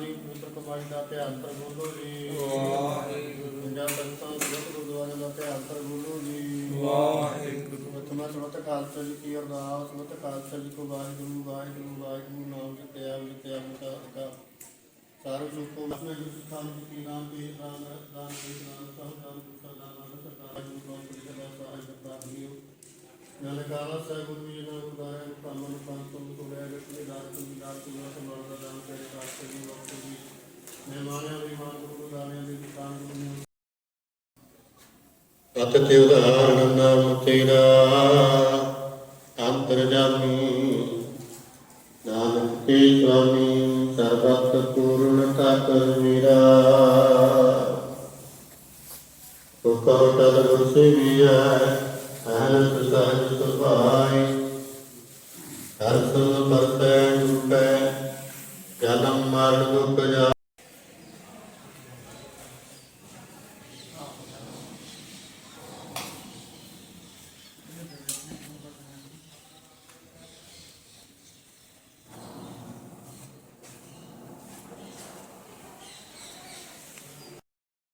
ਦੀ ਪਵਿੱਤਰ ਕਮਾਈ ਦਾ ਧਿਆਨ ਕਰ ਬੋਲੋ ਜੀ ਵਾਹਿਗੁਰੂ ਪੰਜਾਬ ਸੰਤਾਂ ਦੇ ਗੁਰਦੁਆਰੇ ਦਾ ਧਿਆਨ ਕਰ ਬੋਲੋ ਜੀ ਵਾਹਿਗੁਰੂ ਪ੍ਰਥਮਾ ਸਮਤ ਖਾਲਸਾ ਜੀ ਕੀ ਅਰਦਾਸ ਸਮਤ ਖਾਲਸਾ ਜੀ ਕੋ ਵਾਹਿਗੁਰੂ ਵਾਹਿਗੁਰੂ ਵਾਹਿਗੁਰੂ ਨਾਮ ਜਪਿਆ ਸਾਰੇ ਸੁਖੋ ਜੀ ਸਿਖਾਂ ਜੀ ਕੀ ਨਾਮ ਤੇ ਨਾਮ ਦਾਨ ਦੇ ਨਾਮ ਸਭ ਨਾਮ ਗੁਰਤਾ ਨਾਮ ਸਰਕਾਰ ਜੀ ਕੋ ਪੁਰੀ ਦਾ ਸਹਾਇ ਕਰਤਾ ਦਿਓ ਨਾਲੇ ਕਾਲਾ ਸਾਹਿਬ ਗੁਰੂ ਜੀ ਦਾ ਤੋਂ ਕੋ ਲੈ ਕੇ ਤੋਂ ਦਾਰ ਤੋਂ ਸੰਭਾਲ ਦਾ ਦਾਨ ਕਰੇ ਰਾਸਤੇ ਦੀ ਵਕਤ ਦੀ ਮਹਿਮਾਨਾਂ ਦੀ ਮਾਨ ਗੁਰੂ ਦਾਰਿਆਂ ਦੀ ਦੁਕਾਨ ਗੁਰੂ ਸਤ ਤੇ ਉਦਾਹਰਣ ਨਾਮ ਤੇਰਾ ਅੰਤਰਜਾਮੀ ਨਾਨਕ ਕੇ ਸੁਆਮੀ, ਸਰਬਤ ਪੂਰਨਤਾ ਕਰ ਮੇਰਾ। ਹੁਕਮ ਤਦ ਗੁਰ ਸੇਵੀਐ ਅਨੰਤ ਸਹਿਜ ਸੁਭਾਈ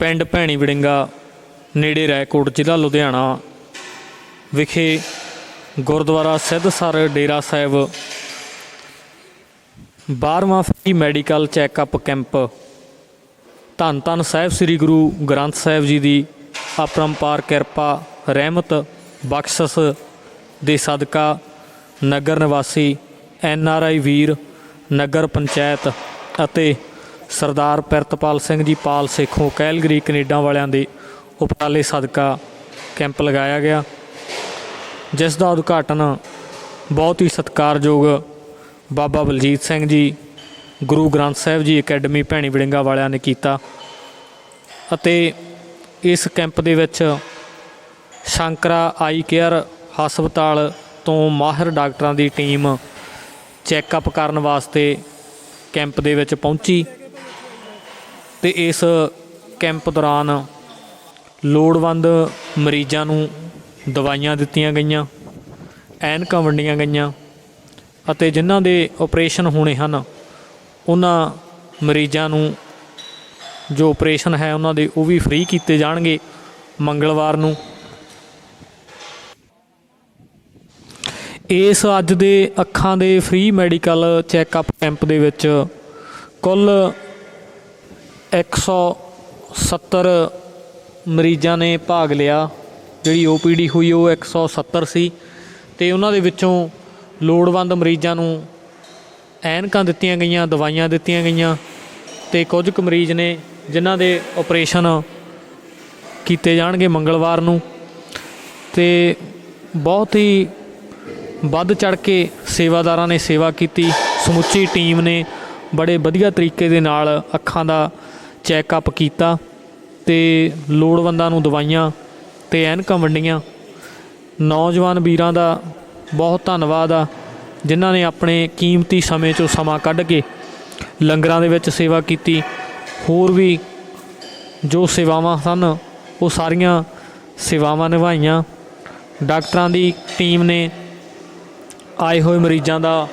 ਪਿੰਡ ਭੈਣੀ ਵੜਿੰਗਾ, ਨੇੜੇ ਰਾਏਕੋਟ ਜ਼ਿਲ੍ਹਾ ਲੁਧਿਆਣਾ ਵਿਖੇ ਗੁਰਦੁਆਰਾ ਸਿੱਧਸਰ ਡੇਰਾ ਸਾਹਿਬ 12ਵਾਂ ਫ੍ਰੀ ਮੈਡੀਕਲ ਚੈੱਕਅਪ ਕੈਂਪ। ਧੰਨ ਧੰਨ ਸਾਹਿਬ ਸ੍ਰੀ ਗੁਰੂ ਗ੍ਰੰਥ ਸਾਹਿਬ ਜੀ ਦੀ ਅਪਰੰਪਾਰ ਕਿਰਪਾ, ਰਹਿਮਤ, ਬਖਸ਼ਿਸ਼ ਦੇ ਸਦਕਾ ਨਗਰ ਨਿਵਾਸੀ ਐਨ ਆਰ ਆਈ ਵੀਰ, ਨਗਰ ਪੰਚਾਇਤ ਅਤੇ ਸਰਦਾਰ ਪਿਰਤਪਾਲ ਸਿੰਘ ਜੀ ਪਾਲ ਸੇਖੋਂ ਕੈਲਗਰੀ ਕੈਨੇਡਾ ਵਾਲਿਆਂ ਦੇ ਉਪਰਾਲੇ ਸਦਕਾ ਕੈਂਪ ਲਗਾਇਆ ਗਿਆ, ਜਿਸ ਦਾ ਉਦਘਾਟਨ ਬਹੁਤ ਹੀ ਸਤਿਕਾਰਯੋਗ ਬਾਬਾ ਬਲਜੀਤ ਸਿੰਘ ਜੀ, ਗੁਰੂ ਗ੍ਰੰਥ ਸਾਹਿਬ ਜੀ ਅਕੈਡਮੀ ਭੈਣੀ ਵੜਿੰਗਾ ਵਾਲਿਆਂ ਨੇ ਕੀਤਾ ਅਤੇ ਇਸ ਕੈਂਪ ਦੇ ਵਿੱਚ ਸ਼ੰਕਰਾ ਆਈ ਕੇਅਰ ਹਸਪਤਾਲ ਤੋਂ ਮਾਹਿਰ ਡਾਕਟਰਾਂ ਦੀ ਟੀਮ ਚੈੱਕਅਪ ਕਰਨ ਵਾਸਤੇ ਕੈਂਪ ਦੇ ਵਿੱਚ ਪਹੁੰਚੀ। ਤੇ ਇਸ ਕੈਂਪ ਦੌਰਾਨ ਲੋੜਵੰਦ ਮਰੀਜ਼ਾਂ ਨੂੰ ਦਵਾਈਆਂ ਦਿੱਤੀਆਂ ਗਈਆਂ, ਐਨਕਾਂ ਵੰਡੀਆਂ ਗਈਆਂ ਅਤੇ ਜਿਨ੍ਹਾਂ ਦੇ ਆਪਰੇਸ਼ਨ ਹੋਣੇ ਹਨ, ਉਹਨਾਂ ਮਰੀਜ਼ਾਂ ਨੂੰ ਜੋ ਆਪਰੇਸ਼ਨ ਹੈ ਉਹਨਾਂ ਦੇ ਉਹ ਵੀ ਫ੍ਰੀ ਕੀਤੇ ਜਾਣਗੇ ਮੰਗਲਵਾਰ ਨੂੰ। ਇਸ ਅੱਜ ਦੇ ਅੱਖਾਂ ਦੇ ਫ੍ਰੀ ਮੈਡੀਕਲ ਚੈੱਕਅਪ ਕੈਂਪ ਦੇ ਵਿੱਚ ਕੁੱਲ 170 ਮਰੀਜ਼ਾਂ ਨੇ ਭਾਗ ਲਿਆ। ਜਿਹੜੀ ਓਪੀਡੀ ਹੋਈ, ਉਹ 170 ਸੀ ਤੇ ਉਹਨਾਂ ਦੇ ਵਿੱਚੋਂ ਲੋੜਵੰਦ ਮਰੀਜ਼ਾਂ ਨੂੰ ਐਨਕਾਂ ਦਿੱਤੀਆਂ ਗਈਆਂ, ਦਵਾਈਆਂ ਦਿੱਤੀਆਂ ਗਈਆਂ। ਤੇ ਕੁਝ ਕੁ ਮਰੀਜ਼ ਨੇ, ਜਿਨ੍ਹਾਂ ਦੇ ਆਪਰੇਸ਼ਨ ਕੀਤੇ ਜਾਣਗੇ ਮੰਗਲਵਾਰ ਨੂੰ। ਤੇ ਬਹੁਤ ਹੀ ਵੱਧ ਚੜ ਕੇ ਸੇਵਾਦਾਰਾਂ ਨੇ ਸੇਵਾ ਕੀਤੀ। ਸਮੁੱਚੀ ਟੀਮ ਨੇ ਬੜੇ ਵਧੀਆ ਤਰੀਕੇ ਦੇ ਨਾਲ ਅੱਖਾਂ ਦਾ ਚੈੱਕਅਪ ਕੀਤਾ ਤੇ ਲੋੜਵੰਦਾਂ ਨੂੰ ਦਵਾਈਆਂ ਤੇ ਐਨਕਾਂ ਵੰਡੀਆਂ। ਨੌਜਵਾਨ ਵੀਰਾਂ ਦਾ ਬਹੁਤ ਧੰਨਵਾਦ ਆ, ਜਿਨ੍ਹਾਂ ਨੇ ਆਪਣੇ ਕੀਮਤੀ ਸਮੇਂ 'ਚੋਂ ਸਮਾਂ ਕੱਢ ਕੇ ਲੰਗਰਾਂ ਦੇ ਵਿੱਚ ਸੇਵਾ ਕੀਤੀ। ਹੋਰ ਵੀ ਜੋ ਸੇਵਾਵਾਂ ਸਨ, ਉਹ ਸਾਰੀਆਂ ਸੇਵਾਵਾਂ ਨਿਭਾਈਆਂ। ਡਾਕਟਰਾਂ ਦੀ ਟੀਮ ਨੇ ਆਏ ਹੋਏ ਮਰੀਜ਼ਾਂ ਦਾ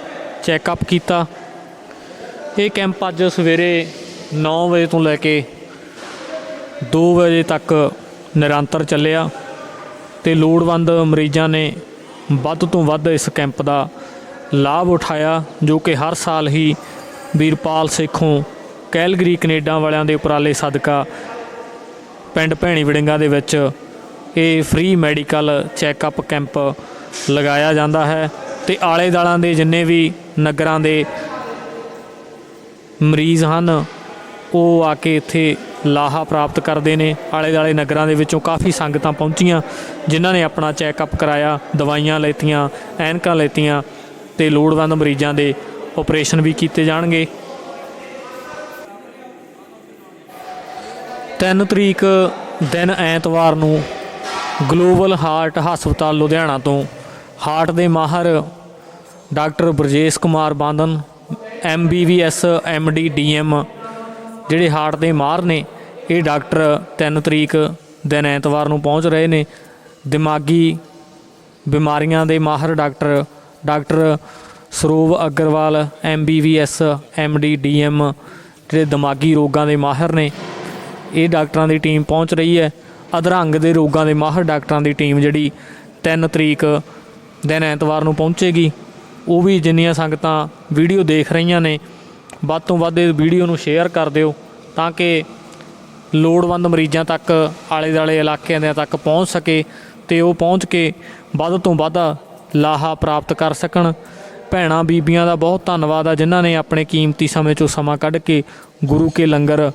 ਚੈੱਕਅਪ ਕੀਤਾ। ਇਹ ਕੈਂਪ ਅੱਜ ਸਵੇਰੇ 9 ਵਜੇ ਤੋਂ ਲੈ ਕੇ 2 ਵਜੇ ਤੱਕ ਨਿਰੰਤਰ ਚੱਲਿਆ ਤੇ ਲੋੜਵੰਦ ਮਰੀਜ਼ਾਂ ਨੇ ਵੱਧ ਤੋਂ ਵੱਧ ਇਸ ਕੈਂਪ ਦਾ ਲਾਭ ਉਠਾਇਆ, ਜੋ ਕਿ ਹਰ ਸਾਲ ਹੀ ਵੀਰਪਾਲ ਸੇਖੋਂ ਕੈਲਗਰੀ ਕੈਨੇਡਾ ਵਾਲਿਆਂ ਦੇ ਉਪਰਾਲੇ ਸਦਕਾ ਪਿੰਡ ਭੈਣੀ ਵੜਿੰਗਾ ਦੇ ਵਿੱਚ ਇਹ ਫ੍ਰੀ ਮੈਡੀਕਲ ਚੈੱਕਅਪ ਕੈਂਪ ਲਗਾਇਆ ਜਾਂਦਾ ਹੈ ਤੇ ਆਲੇ ਦਾਲਾਂ ਦੇ ਜਿੰਨੇ ਵੀ ਨਗਰਾਂ ਦੇ ਮਰੀਜ਼ ਹਨ ਉਹ ਆ ਕੇ ਇੱਥੇ ਲਾਹਾ ਪ੍ਰਾਪਤ ਕਰਦੇ ਨੇ। ਆਲੇ ਦਾਲੇ ਨਗਰਾਂ ਦੇ ਵਿੱਚੋਂ ਕਾਫੀ ਸੰਗਤਾਂ ਪਹੁੰਚੀਆਂ, ਜਿਨ੍ਹਾਂ ਨੇ ਆਪਣਾ ਚੈੱਕਅਪ ਕਰਾਇਆ, ਦਵਾਈਆਂ ਲੈਤੀਆਂ, ਐਨਕਾਂ ਲੈਤੀਆਂ ਤੇ ਲੋੜਵੰਦ ਮਰੀਜ਼ਾਂ ਦੇ ਆਪਰੇਸ਼ਨ ਵੀ ਕੀਤੇ ਜਾਣਗੇ। 3 ਤਰੀਕ ਦਿਨ ਐਤਵਾਰ ਨੂੰ ਗਲੋਬਲ ਹਾਰਟ ਹਸਪਤਾਲ ਲੁਧਿਆਣਾ ਤੋਂ ਹਾਰਟ ਦੇ ਮਾਹਰ doctor Brajesh Kumar Bandan MBBS MD DM ਜਿਹੜੇ ਹਾਰਟ ਦੇ ਮਾਹਰ ਨੇ, ਇਹ ਡਾਕਟਰ 3 ਤਰੀਕ ਦਿਨ ਐਤਵਾਰ ਨੂੰ ਪਹੁੰਚ ਰਹੇ ਨੇ। ਦਿਮਾਗੀ ਬਿਮਾਰੀਆਂ ਦੇ ਮਾਹਰ doctor doctor Saurav Agarwal MBBS MD DM ਜਿਹੜੇ ਦਿਮਾਗੀ ਰੋਗਾਂ ਦੇ ਮਾਹਰ ਨੇ, ਇਹ ਡਾਕਟਰਾਂ ਦੀ ਟੀਮ ਪਹੁੰਚ ਰਹੀ ਹੈ। ਅਧਰੰਗ ਦੇ ਰੋਗਾਂ ਦੇ ਮਾਹਰ ਡਾਕਟਰਾਂ ਦੀ ਟੀਮ ਜਿਹੜੀ 3 ਤਰੀਕ ਦਿਨ ਐਤਵਾਰ ਨੂੰ ਪਹੁੰਚੇਗੀ। ਉਹ ਵੀ ਜਿੰਨੀਆਂ ਸੰਗਤਾਂ ਵੀਡੀਓ ਦੇਖ ਰਹੀਆਂ ਨੇ ਵੱਧ ਤੋਂ ਵੱਧ ਇਹ ਵੀਡੀਓ ਨੂੰ ਸ਼ੇਅਰ ਕਰ ਦਿਓ ਤਾਂ ਕਿ ਲੋੜਵੰਦ ਮਰੀਜ਼ਾਂ ਤੱਕ ਆਲੇ ਦਾਲੇ ਇਲਾਕਿਆਂ ਦੇ ਤੱਕ ਪਹੁੰਚ ਸਕੇ ਤੇ ਉਹ ਪਹੁੰਚ ਕੇ ਵੱਧ ਤੋਂ ਵੱਧ ਲਾਹਾ ਪ੍ਰਾਪਤ ਕਰ ਸਕਣ। ਭੈਣਾਂ, ਬੀਬੀਆਂ ਦਾ ਬਹੁਤ ਧੰਨਵਾਦ ਆ, ਜਿਨ੍ਹਾਂ ਨੇ ਆਪਣੇ ਕੀਮਤੀ ਸਮੇਂ ਚੋਂ ਸਮਾਂ ਕੱਢ ਕੇ ਗੁਰੂ ਕੇ ਲੰਗਰ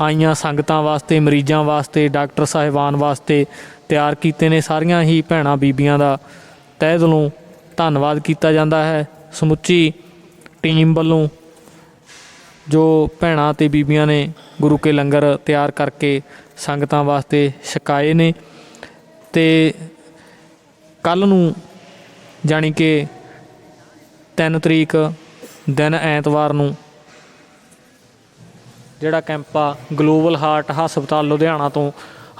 ਆਈਆਂ ਸੰਗਤਾਂ ਵਾਸਤੇ, ਮਰੀਜ਼ਾਂ ਵਾਸਤੇ, ਡਾਕਟਰ ਸਾਹਿਬਾਨ ਵਾਸਤੇ ਤਿਆਰ ਕੀਤੇ ਨੇ। ਸਾਰੀਆਂ ਹੀ ਭੈਣਾਂ, ਬੀਬੀਆਂ ਦਾ ਤਹਿ ਦਿਲੋਂ ਧੰਨਵਾਦ ਕੀਤਾ ਜਾਂਦਾ ਹੈ। ਸਮੁੱਚੀ ਟੀਮ ਵੱਲੋਂ ਜੋ ਭੈਣਾਂ ਤੇ ਬੀਬੀਆਂ ਨੇ ਗੁਰੂ ਕੇ ਲੰਗਰ ਤਿਆਰ ਕਰਕੇ ਸੰਗਤਾਂ ਵਾਸਤੇ ਛਕਾਏ ਨੇ ਤੇ ਕੱਲ ਨੂੰ ਜਾਣੀ ਕਿ 3 ਤਰੀਕ ਦਿਨ ਐਤਵਾਰ ਨੂੰ ਜਿਹੜਾ ਕੈਂਪ ਆ ਗਲੋਬਲ ਹਾਰਟ ਹਸਪਤਾਲ ਲੁਧਿਆਣਾ ਤੋਂ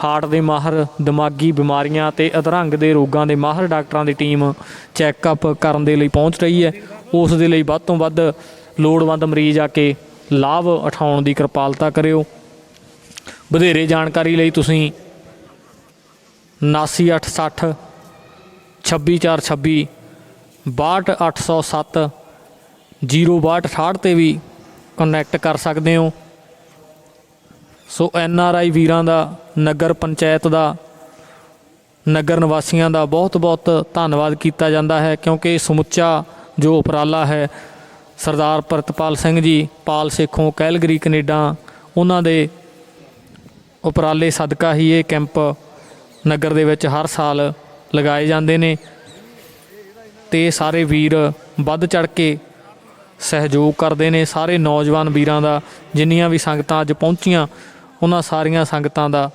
ਹਾਰਟ ਦੇ ਮਾਹਰ ਦਿਮਾਗੀ ਬਿਮਾਰੀਆਂ ਤੇ ਅਧਰੰਗ ਦੇ ਰੋਗਾਂ ਦੇ ਮਾਹਰ ਡਾਕਟਰਾਂ ਦੀ ਟੀਮ ਚੈੱਕਅਪ ਕਰਨ ਦੇ ਲਈ ਪਹੁੰਚ ਰਹੀ ਹੈ। ਉਸ ਦੇ ਲਈ ਵੱਧ ਤੋਂ ਵੱਧ ਲੋੜਵੰਦ ਮਰੀਜ਼ ਆ ਕੇ ਲਾਭ ਉਠਾਉਣ ਦੀ ਕਿਰਪਾਲਤਾ ਕਰਿਓ। ਵਧੇਰੇ ਜਾਣਕਾਰੀ ਲਈ ਤੁਸੀਂ 79860 26426 62807 06268 ਤੇ ਵੀ ਕਨੈਕਟ ਕਰ ਸਕਦੇ ਹੋ। ਸੋ ਐਨ ਆਰ ਆਈ ਵੀਰਾਂ ਦਾ, ਨਗਰ ਪੰਚਾਇਤ ਦਾ, ਨਗਰ ਨਿਵਾਸੀਆਂ ਦਾ ਬਹੁਤ-ਬਹੁਤ ਧੰਨਵਾਦ ਕੀਤਾ ਜਾਂਦਾ ਹੈ ਕਿਉਂਕਿ ਸਮੁੱਚਾ ਜੋ ਉਪਰਾਲਾ ਹੈ ਸਰਦਾਰ ਪ੍ਰਤਪਾਲ ਸਿੰਘ ਜੀ, ਪਾਲ ਸੇਖੋਂ ਕੈਲਗਰੀ ਕੈਨੇਡਾ, ਉਹਨਾਂ ਦੇ ਉਪਰਾਲੇ ਸਦਕਾ ਹੀ ਇਹ ਕੈਂਪ ਨਗਰ ਦੇ ਵਿੱਚ ਹਰ ਸਾਲ ਲਗਾਏ ਜਾਂਦੇ ਨੇ ਤੇ ਸਾਰੇ ਵੀਰ ਵੱਧ ਚੜ ਕੇ ਸਹਿਯੋਗ ਕਰਦੇ ਨੇ। ਸਾਰੇ ਨੌਜਵਾਨ ਵੀਰਾਂ ਦਾ ਜਿੰਨੀਆਂ ਵੀ ਸੰਗਤਾਂ ਅੱਜ ਪਹੁੰਚੀਆਂ, ਉਹਨਾਂ ਸਾਰੀਆਂ ਸੰਗਤਾਂ ਦਾ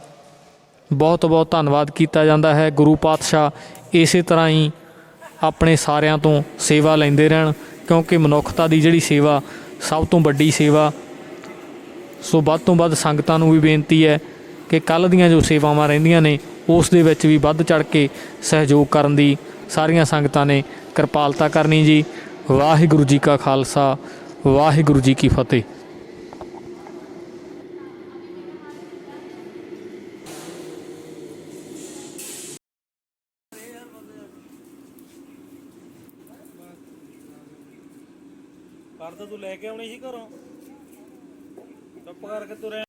ਬਹੁਤ ਬਹੁਤ ਧੰਨਵਾਦ ਕੀਤਾ ਜਾਂਦਾ ਹੈ। ਗੁਰੂ ਪਾਤਸ਼ਾਹ ਇਸੇ ਤਰ੍ਹਾਂ ਹੀ ਆਪਣੇ ਸਾਰਿਆਂ ਤੋਂ ਸੇਵਾ ਲੈਂਦੇ ਰਹਿਣ। ਕਿਉਂਕਿ ਮਨੁੱਖਤਾ ਦੀ ਜਿਹੜੀ ਸੇਵਾ ਸਭ ਤੋਂ ਵੱਡੀ ਸੇਵਾ, ਸੋ ਵੱਧ ਤੋਂ ਵੱਧ ਸੰਗਤਾਂ ਨੂੰ ਵੀ ਬੇਨਤੀ ਹੈ ਕਿ ਕੱਲ ਦੀਆਂ ਜੋ ਸੇਵਾਵਾਂ ਰਹਿੰਦੀਆਂ ਨੇ, ਉਸ ਦੇ ਵਿੱਚ ਵੀ ਵੱਧ ਚੜ ਕੇ ਸਹਿਯੋਗ ਕਰਨ ਦੀ ਸਾਰੀਆਂ ਸੰਗਤਾਂ ਨੇ ਕਿਰਪਾਲਤਾ ਕਰਨੀ ਜੀ। ਵਾਹਿਗੁਰੂ ਜੀ ਕਾ ਖਾਲਸਾ, ਵਾਹਿਗੁਰੂ ਜੀ ਕੀ ਫਤਿਹ। ਕਰ ਤਾਂ ਤੂੰ ਲੈ ਕੇ ਆਉਣੀ ਸੀ ਘਰੋਂ। ਚੁੱਪ ਕਰਕੇ ਤੁਰੇ